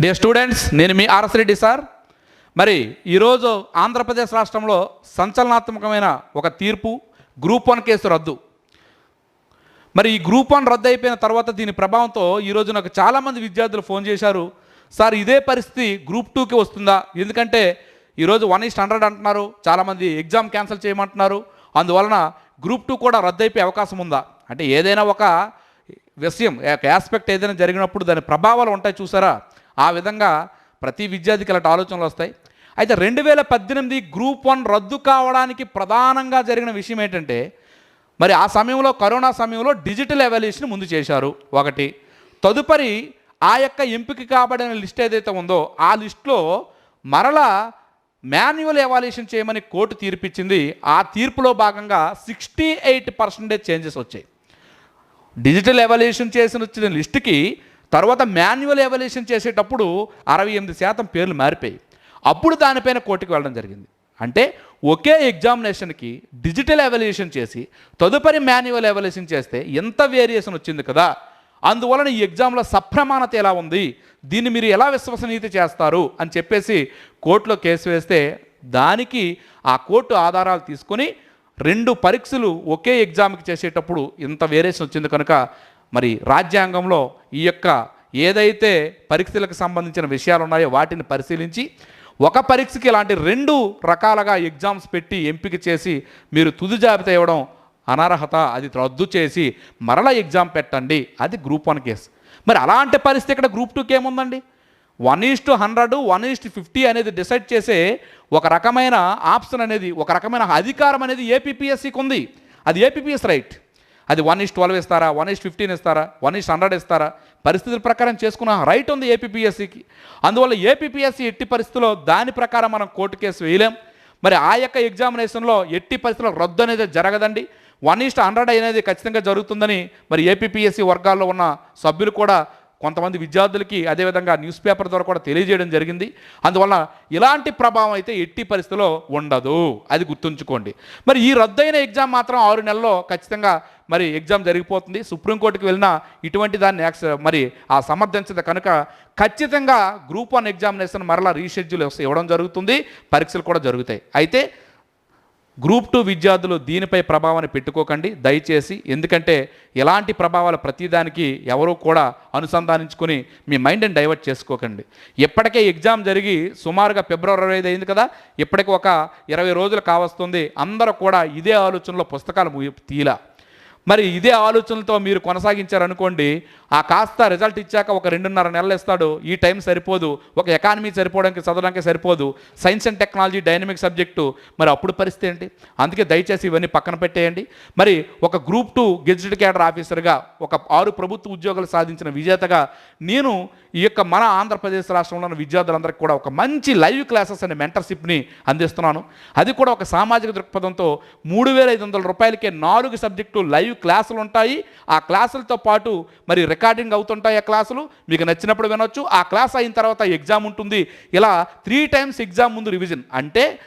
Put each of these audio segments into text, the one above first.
Dear students నేను మీ RS Reddy sir. మరి ఈరోజు ఆంధ్రప్రదేశ్ రాష్ట్రంలో సంచలనాత్మకమైన ఒక తీర్పు గ్రూప్ వన్ కేసు రద్దు. మరి ఈ గ్రూప్ వన్ రద్దు అయిపోయిన తర్వాత దీని ప్రభావంతో ఈరోజు నాకు చాలామంది విద్యార్థులు ఫోన్ చేశారు. సార్ ఇదే పరిస్థితి గ్రూప్ టూకి వస్తుందా? ఎందుకంటే ఈరోజు వన్ ఈస్ట్ హండ్రెడ్ అంటున్నారు. చాలామంది ఎగ్జామ్ క్యాన్సిల్ చేయమంటున్నారు. అందువలన గ్రూప్ టూ కూడా రద్దు అయిపోయే అవకాశం ఉందా? అంటే ఏదైనా ఒక విషయం ఒక ఆస్పెక్ట్ ఏదైనా జరిగినప్పుడు దాని ప్రభావాలు ఉంటాయి చూసారా? ఆ విధంగా ప్రతి విద్యార్థికి ఇలాంటి ఆలోచనలు వస్తాయి. అయితే రెండు వేల పద్దెనిమిది గ్రూప్ వన్ రద్దు కావడానికి ప్రధానంగా జరిగిన విషయం ఏంటంటే మరి ఆ సమయంలో కరోనా సమయంలో డిజిటల్ ఎవాల్యుయేషన్ ముందు చేశారు ఒకటి. తదుపరి ఆ యొక్క ఎంపిక కాబడిన లిస్ట్ ఏదైతే ఉందో ఆ లిస్ట్లో మరలా మాన్యువల్ ఎవాల్యుయేషన్ చేయమని కోర్టు తీర్పిచ్చింది. ఆ తీర్పులో భాగంగా సిక్స్టీ ఎయిట్ పర్సెంటేజ్ చేంజెస్ వచ్చాయి. డిజిటల్ ఎవాల్యుయేషన్ చేసిన వచ్చిన లిస్టుకి తర్వాత మాన్యువల్ ఎవల్యూషన్ చేసేటప్పుడు అరవై ఎనిమిది శాతం పేర్లు మారిపోయాయి. అప్పుడు దానిపైన కోర్టుకు వెళ్ళడం జరిగింది. అంటే ఒకే ఎగ్జామినేషన్కి డిజిటల్ ఎవల్యూషన్ చేసి తదుపరి మాన్యువల్ ఎవల్యూషన్ చేస్తే ఎంత వేరియేషన్ వచ్చింది కదా? అందువలన ఈ ఎగ్జామ్లో సప్రమాణత ఎలా ఉంది? దీన్ని మీరు ఎలా విశ్వసనీయత చేస్తారు? అని చెప్పేసి కోర్టులో కేసు వేస్తే దానికి ఆ కోర్టు ఆధారాలు తీసుకొని రెండు పరీక్షలు ఒకే ఎగ్జామ్కి చేసేటప్పుడు ఇంత వేరియేషన్ వచ్చింది కనుక మరి రాజ్యాంగంలో ఈ యొక్క ఏదైతే పరీక్షలకు సంబంధించిన విషయాలు ఉన్నాయో వాటిని పరిశీలించి ఒక పరీక్షకి ఇలాంటి రెండు రకాలుగా ఎగ్జామ్స్ పెట్టి ఎంపిక చేసి మీరు తుది జాబితా ఇవ్వడం అనర్హత అది రద్దు చేసి మరల ఎగ్జామ్ పెట్టండి. అది గ్రూప్ వన్ కేసు. మరి అలాంటి పరిస్థితి ఇక్కడ గ్రూప్ టూకి ఏముందండి? One is to hundred one is to fifty అనేది డిసైడ్ చేసే ఒక రకమైన ఆప్షన్ అనేది ఒక రకమైన అధికారం అనేది ఏపీపీఎస్సీకి ఉంది అది ఏపీపీఎస్ రైట్ అది వన్ ఇస్ట్ ట్వెల్వ్ ఇస్తారా? వన్ ఈస్ ఫిఫ్టీన్ ఇస్తారా? వన్ ఇస్ట్ హండ్రెడ్ ఇస్తారా? పరిస్థితుల ప్రకారం చేసుకున్న రైట్ ఉంది ఏపీపీఎస్సికి అందువల్ల ఏపీపీఎస్సి ఎట్టి పరిస్థితుల్లో దాని ప్రకారం మనం కోర్టు కేసు వేయలేం. మరి ఆ యొక్క ఎగ్జామినేషన్లో ఎట్టి పరిస్థితుల్లో రద్దు అనేది జరగదండి. వన్ ఈస్ట్ హండ్రెడ్ అనేది ఖచ్చితంగా జరుగుతుందని మరి ఏపీపీఎస్సీ వర్గాల్లో ఉన్న సభ్యులు కూడా కొంతమంది విద్యార్థులకి అదేవిధంగా న్యూస్ పేపర్ ద్వారా కూడా తెలియజేయడం జరిగింది. అందువల్ల ఇలాంటి ప్రభావం అయితే ఎట్టి పరిస్థితిలో ఉండదు. అది గుర్తుంచుకోండి. మరి ఈ రద్దయిన ఎగ్జామ్ మాత్రం ఆరు నెలల్లో ఖచ్చితంగా మరి ఎగ్జామ్ జరిగిపోతుంది. సుప్రీంకోర్టుకి వెళ్ళినా ఇటువంటి దాన్ని మరి ఆ సమర్థించదు కనుక ఖచ్చితంగా గ్రూప్ వన్ ఎగ్జామినేషన్ మరలా రీషెడ్యూల్ ఇవ్వడం జరుగుతుంది. పరీక్షలు కూడా జరుగుతాయి. అయితే గ్రూప్ టూ విద్యార్థులు దీనిపై ప్రభావాన్ని పెట్టుకోకండి దయచేసి. ఎందుకంటే ఎలాంటి ప్రభావాలు ప్రతిదానికి ఎవరూ కూడా అనుసంధానించుకొని మీ మైండ్ని డైవర్ట్ చేసుకోకండి. ఇప్పటికే ఎగ్జామ్ జరిగి సుమారుగా ఫిబ్రవరి ఐదు అయింది కదా ఇప్పటికి ఒక ఇరవై రోజులు కావస్తుంది. అందరూ కూడా ఇదే ఆలోచనలో పుస్తకాలు తీలా. మరి ఇదే ఆలోచనలతో మీరు కొనసాగించారనుకోండి ఆ కాస్త రిజల్ట్ ఇచ్చాక ఒక రెండున్నర నెలలు ఇస్తాడు ఈ టైం సరిపోదు ఒక ఎకానమీ సరిపోవడానికి చదవడానికి సరిపోదు science and technology dynamic subject మరి అప్పుడు పరిస్థితి ఏంటి? అందుకే దయచేసి ఇవన్నీ పక్కన పెట్టేయండి. మరి ఒక గ్రూప్ టూ గెజిటెడ్ క్యాడర్ ఆఫీసర్గా ఒక ఆరు ప్రభుత్వ ఉద్యోగాలు సాధించిన విజేతగా నేను ఈ యొక్క మన ఆంధ్రప్రదేశ్ రాష్ట్రంలో ఉన్న విద్యార్థులందరికీ కూడా ఒక మంచి లైవ్ క్లాసెస్ అనే మెంటర్షిప్ని అందిస్తున్నాను. అది కూడా ఒక సామాజిక దృక్పథంతో మూడు వేల ఐదు వందల రూపాయలకే నాలుగు సబ్జెక్టు లైవ్ క్లాసులు ఉంటాయి ఆ క్లాసులతో పాటు మరి రికార్డింగ్ అవుతుంటాయి ఆ క్లాసులు. మీకు నచ్చినప్పుడు వినొచ్చు. ఆ క్లాస్ అయిన తర్వాత ఎగ్జామ్ ఉంటుంది. ఇలా త్రీ టైమ్స్ ఎగ్జామ్ ముందు రివిజన్. అంటే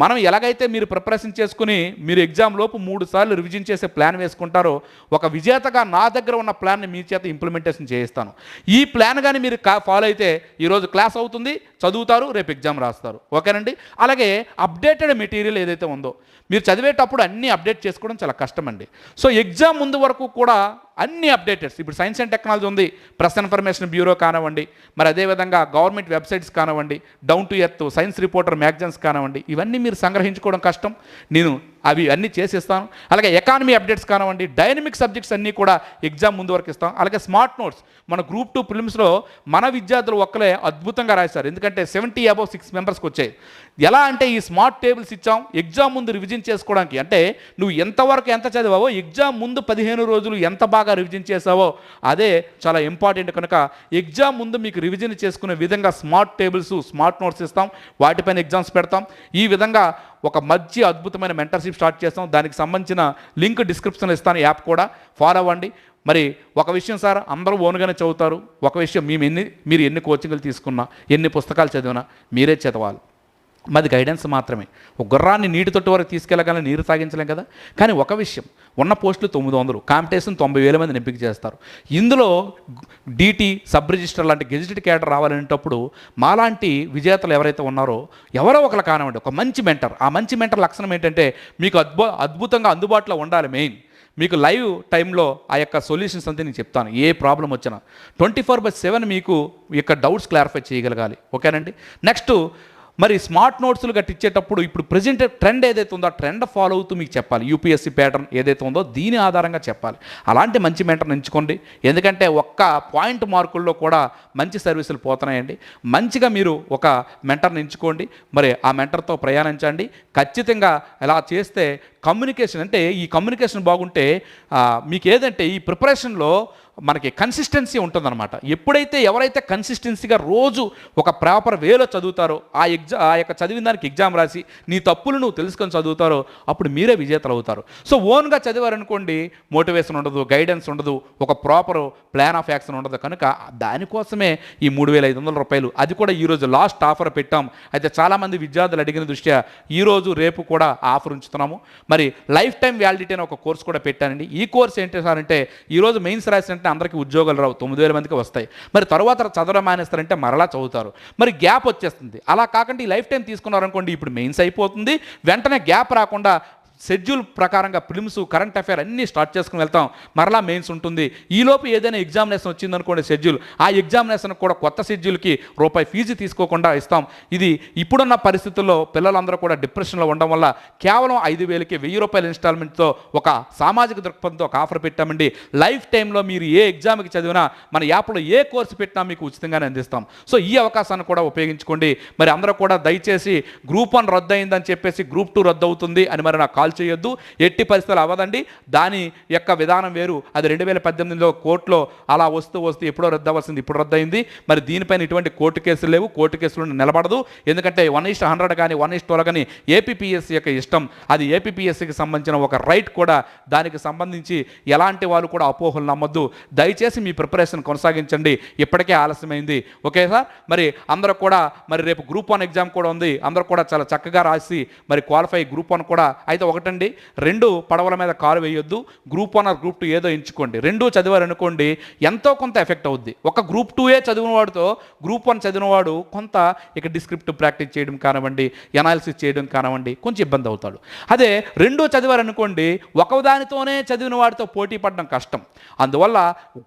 మనం ఎలాగైతే మీరు ప్రిపరేషన్ చేసుకుని మీరు ఎగ్జామ్ లోపు మూడు సార్లు రివిజన్ చేసే ప్లాన్ వేసుకుంటారో ఒక విజేతగా నా దగ్గర ఉన్న ప్లాన్ని మీ చేత ఇంప్లిమెంటేషన్ చేయిస్తాను. ఈ ప్లాన్ కానీ మీరు కా ఫాలో అయితే ఈరోజు క్లాస్ అవుతుంది చదువుతారు రేపు ఎగ్జామ్ రాస్తారు. ఓకేనండి? అలాగే అప్డేటెడ్ మెటీరియల్ ఏదైతే ఉందో మీరు చదివేటప్పుడు అన్నీ అప్డేట్ చేసుకోవడం చాలా కష్టమండి. సో ఎగ్జామ్ ముందు వరకు కూడా అన్ని అప్డేటెడ్స్. ఇప్పుడు సైన్స్ అండ్ టెక్నాలజీ ఉంది ప్రెస్ ఇన్ఫర్మేషన్ బ్యూరో కానివ్వండి మరి అదేవిధంగా గవర్నమెంట్ వెబ్సైట్స్ కానివ్వండి down to earth science reporter magazines కానివ్వండి ఇవన్నీ మీరు సంగ్రహించుకోవడం కష్టం. నేను అవి అన్నీ చేసిస్తాను. అలాగే ఎకానమీ అప్డేట్స్ కానివ్వండి డైనమిక్ సబ్జెక్ట్స్ అన్నీ కూడా ఎగ్జామ్ ముందు వరకు ఇస్తాం. అలాగే స్మార్ట్ నోట్స్ మన గ్రూప్ టూ ఫిలిమ్స్లో మన విద్యార్థులు ఒక్కలే అద్భుతంగా రాశారు. ఎందుకంటే సెవెంటీ అబౌవ్ సిక్స్ మెంబర్స్కి వచ్చాయి. ఎలా అంటే ఈ స్మార్ట్ టేబుల్స్ ఇచ్చాం ఎగ్జామ్ ముందు రివిజన్ చేసుకోవడానికి. అంటే నువ్వు ఎంతవరకు ఎంత చదివావో ఎగ్జామ్ ముందు పదిహేను రోజులు ఎంత బాగా రివిజన్ చేసావో అదే చాలా ఇంపార్టెంట్ కనుక ఎగ్జామ్ ముందు మీకు రివిజన్ చేసుకునే విధంగా స్మార్ట్ టేబుల్స్ స్మార్ట్ నోట్స్ ఇస్తాం. వాటిపైన ఎగ్జామ్స్ పెడతాం. ఈ విధంగా ఒక మంచి అద్భుతమైన మెంటర్షిప్ స్టార్ట్ చేస్తాం. దానికి సంబంధించిన లింక్ డిస్క్రిప్షన్లో ఇస్తాను యాప్ కూడా. ఫాలో అవ్వండి. మరి ఒక విషయం సార్ అందరూ ఓన్గానే చదువుతారు. ఒక విషయం మేము ఎన్ని మీరు ఎన్ని కోచింగ్లు తీసుకున్నా ఎన్ని పుస్తకాలు చదివినా మీరే చదవాలి మాది గైడెన్స్ మాత్రమే. ఒక గుర్రాన్ని నీటి తొట్టు వరకు తీసుకెళ్ళగానే నీరు తాగించలేం కదా? కానీ ఒక విషయం ఉన్న పోస్టులు తొమ్మిది వందలు కాంపిటీషన్ తొంభై వేల మందిని ఎంపిక చేస్తారు. ఇందులో డీటీ సబ్ రిజిస్టర్ లాంటి గెజిటెడ్ క్యాడర్ రావాలనేటప్పుడు మాలాంటి విజేతలు ఎవరైతే ఉన్నారో ఎవరో ఒకరు కానివ్వండి ఒక మంచి మెంటర్ ఆ మంచి మెంటర్ లక్షణం ఏంటంటే మీకు అద్భు అద్భుతంగా అందుబాటులో ఉండాలి మెయిన్ మీకు లైవ్ టైంలో ఆ యొక్క సొల్యూషన్స్ అంతా నేను చెప్తాను. ఏ ప్రాబ్లం వచ్చినా. ట్వంటీ ఫోర్ బై సెవెన్ మీకు ఈ యొక్క డౌట్స్ క్లారిఫై చేయగలగాలి. ఓకేనండి నెక్స్ట్ మరి స్మార్ట్ నోట్స్లు గట్టి ఇచ్చేటప్పుడు ఇప్పుడు ప్రజెంట్ ట్రెండ్ ఏదైతే ఉందో ఆ ట్రెండ్ ఫాలో అవుతూ మీకు చెప్పాలి. యూపీఎస్సీ ప్యాటర్న్ ఏదైతే ఉందో దీని ఆధారంగా చెప్పాలి. అలాంటి మంచి మెంటర్ని ఎంచుకోండి. ఎందుకంటే ఒక్క పాయింట్ మార్కుల్లో కూడా మంచి సర్వీసులు పోతున్నాయండి. మంచిగా మీరు ఒక మెంటర్ని ఎంచుకోండి. మరి ఆ మెంటర్తో ప్రయాణించండి. ఖచ్చితంగా ఇలా చేస్తే కమ్యూనికేషన్ అంటే ఈ కమ్యూనికేషన్ బాగుంటే మీకు ఏదంటే ఈ ప్రిపరేషన్లో మనకి కన్సిస్టెన్సీ ఉంటుందన్నమాట. ఎప్పుడైతే ఎవరైతే కన్సిస్టెన్సీగా రోజు ఒక ప్రాపర్ వేలో చదువుతారో ఆ ఎగ్జా ఆ యొక్క చదివిన దానికి ఎగ్జామ్ రాసి నీ తప్పులు నువ్వు తెలుసుకొని చదువుతారో అప్పుడు మీరే విజేతలు అవుతారు సో ఓన్గా చదివారనుకోండి మోటివేషన్ ఉండదు గైడెన్స్ ఉండదు ఒక ప్రాపర్ ప్లాన్ ఆఫ్ యాక్షన్ ఉండదు. కనుక దానికోసమే ఈ మూడు వేల ఐదు వందల రూపాయలు. అది కూడా ఈరోజు లాస్ట్ ఆఫర్ పెట్టాం. అయితే చాలామంది విద్యార్థులు అడిగిన దృష్ట్యా ఈరోజు రేపు కూడా ఆఫర్ ఉంచుతున్నాము. మరి లైఫ్ టైం వ్యాలిడిటీ అనే ఒక కోర్స్ కూడా పెట్టానండి. ఈ కోర్స్ ఏంటి సార్ అంటే ఈరోజు మెయిన్స్ రాసినట్టే అందరికీ ఉద్యోగాలు రావు తొమ్మిది వేల మందికి వస్తాయి. మరి తర్వాత చదవడం మానేస్తారంటే మరలా చదువుతారు. మరి గ్యాప్ వచ్చేస్తుంది. అలా కాకుండా ఈ లైఫ్ టైం తీసుకున్నారనుకోండి ఇప్పుడు మెయిన్స్ అయిపోతుంది. వెంటనే గ్యాప్ రాకుండా షెడ్యూల్ ప్రకారంగా ఫిలిమ్స్ కరెంట్ అఫైర్ అన్నీ స్టార్ట్ చేసుకుని వెళ్తాం. మరలా మెయిన్స్ ఉంటుంది. ఈలోపు ఏదైనా ఎగ్జామినేషన్ వచ్చిందనుకోండి షెడ్యూల్. ఆ ఎగ్జామినేషన్ కూడా కొత్త షెడ్యూల్కి రూపాయి ఫీజు తీసుకోకుండా ఇస్తాం. ఇది ఇప్పుడున్న పరిస్థితుల్లో పిల్లలందరూ కూడా డిప్రెషన్లో ఉండడం వల్ల కేవలం ఐదు వేలకి వెయ్యి రూపాయల ఇన్స్టాల్మెంట్తో ఒక సామాజిక దృక్పథంతో ఒక ఆఫర్ పెట్టామండి. లైఫ్ టైంలో మీరు ఏ ఎగ్జామ్కి చదివినా మన యాప్లో ఏ కోర్సు పెట్టినా మీకు ఉచితంగానే అందిస్తాం. సో ఈ అవకాశాన్ని కూడా ఉపయోగించుకోండి. మరి అందరూ కూడా దయచేసి గ్రూప్ వన్ రద్దు అయిందని చెప్పేసి గ్రూప్ టూ రద్దు అవుతుంది అని మరి నాకు కాల్ చేయొద్దు ఎట్టి పరిస్థితులు అవ్వదండి. దాని యొక్క విధానం వేరు. అది రెండు వేల పద్దెనిమిదిలో కోర్టులో అలా వస్తూ వస్తూ ఎప్పుడో రద్దవలసింది ఇప్పుడు రద్దయింది. మరి దీనిపైన ఇటువంటి కోర్టు కేసులు లేవు. కోర్టు కేసులు నిలబడదు. ఎందుకంటే వన్ ఇస్ట్ హండ్రెడ్ కానీ వన్ ఇస్ట్ ట్వెల్వ్ కానీ ఏపీపీఎస్సీ యొక్క ఇష్టం. అది ఏపీపీఎస్సీకి సంబంధించిన ఒక రైట్ కూడా దానికి సంబంధించి ఎలాంటి వాళ్ళు కూడా అపోహలు నమ్మొద్దు. దయచేసి మీ ప్రిపరేషన్ కొనసాగించండి. ఇప్పటికే ఆలస్యమైంది. Okay sir? మరి అందరూ కూడా మరి రేపు గ్రూప్ వన్ ఎగ్జామ్ కూడా ఉంది. అందరూ కూడా చాలా చక్కగా రాసి మరి క్వాలిఫై గ్రూప్ వన్ కూడా. అయితే ఒకటండి. రెండు పడవల మీద కారు వేయొద్దు. Group one or group two ఏదో ఎంచుకోండి. రెండు చదివారనుకోండి ఎంతో కొంత ఎఫెక్ట్ అవుద్ది. ఒక గ్రూప్ టూయే చదివిన వాడితో గ్రూప్ వన్ చదివినవాడు కొంత ఇక డిస్క్రిప్టివ్ ప్రాక్టీస్ చేయడం కానివ్వండి ఎనాలిసిస్ చేయడం కానివ్వండి కొంచెం ఇబ్బంది అవుతాడు. అదే రెండు చదివారనుకోండి ఒకదానితోనే చదివిన వాడితో పోటీ పడడం కష్టం. అందువల్ల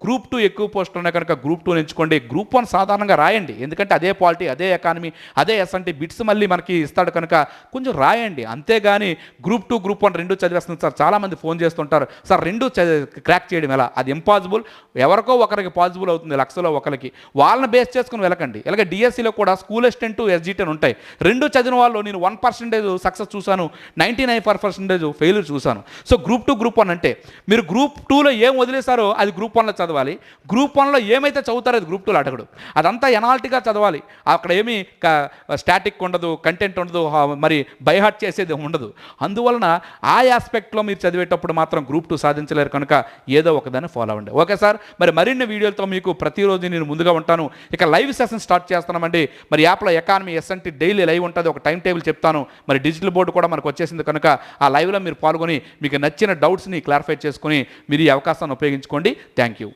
గ్రూప్ టూ ఎక్కువ పోస్టులు ఉన్నాయి కనుక గ్రూప్ టూ ఎంచుకోండి. గ్రూప్ వన్ సాధారణంగా రాయండి. ఎందుకంటే అదే పాలిటీ అదే ఎకానమీ అదే ఎస్ అంటే బిట్స్ మళ్ళీ మనకి ఇస్తాడు కనుక కొంచెం రాయండి. అంతేగాని గ్రూప్ టూ గ్రూప్ వన్ రెండు చదివేస్తుంది. సార్ చాలామంది ఫోన్ చేస్తుంటారు. సార్ రెండు క్రాక్ చేయడం ఎలా? అది ఇంపాసిబుల్? ఎవరికో ఒకరికి పాసిబుల్ అవుతుంది లక్షలో ఒకరికి. వాళ్ళని బేస్ చేసుకుని వెళ్ళకండి. ఇలాగ డిఎస్సిలో కూడా స్కూల్ అసిస్టెంట్ ఎస్జిటెన్ ఉంటాయి. రెండు చదివిన వాళ్ళు నేను వన్ పర్సెంటేజ్ సక్సెస్ చూశాను. Ninety nine five percentage failure చూశాను. So group two group one అంటే మీరు గ్రూప్ టూలో ఏం వదిలేశారో అది గ్రూప్ వన్లో చదవాలి. గ్రూప్ వన్లో ఏమైతే చదువుతారో అది గ్రూప్ టూలో అడగడు. అదంతా ఎనాలిటీగా చదవాలి. అక్కడ ఏమీ స్టాటిక్ ఉండదు కంటెంట్ ఉండదు మరి బైహార్ట్ చేసేది ఉండదు. అందువలన ఆ ఆస్పెక్ట్లో మీరు చదివేటప్పుడు మాత్రం గ్రూప్ టూ సాధించలేరు కనుక ఏదో ఒకదాన్ని ఫాలో అవ్వండి. ఓకే సార్ మరి మరిన్ని వీడియోలతో మీకు ప్రతిరోజు నేను ముందుగా ఉంటాను. ఇక లైవ్ సెషన్ స్టార్ట్ చేస్తున్నామండి. మరి యాప్లో ఎకానమీ ఎస్ఎన్టీ డైలీ లైవ్ ఉంటుంది. ఒక టైం టేబుల్ చెప్తాను. మరి డిజిటల్ బోర్డు కూడా మనకు వచ్చేసింది కనుక ఆ లైవ్లో మీరు పాల్గొని మీకు నచ్చిన డౌట్స్ని క్లారిఫై చేసుకుని మీరు ఈ అవకాశాన్ని ఉపయోగించుకోండి. Thank you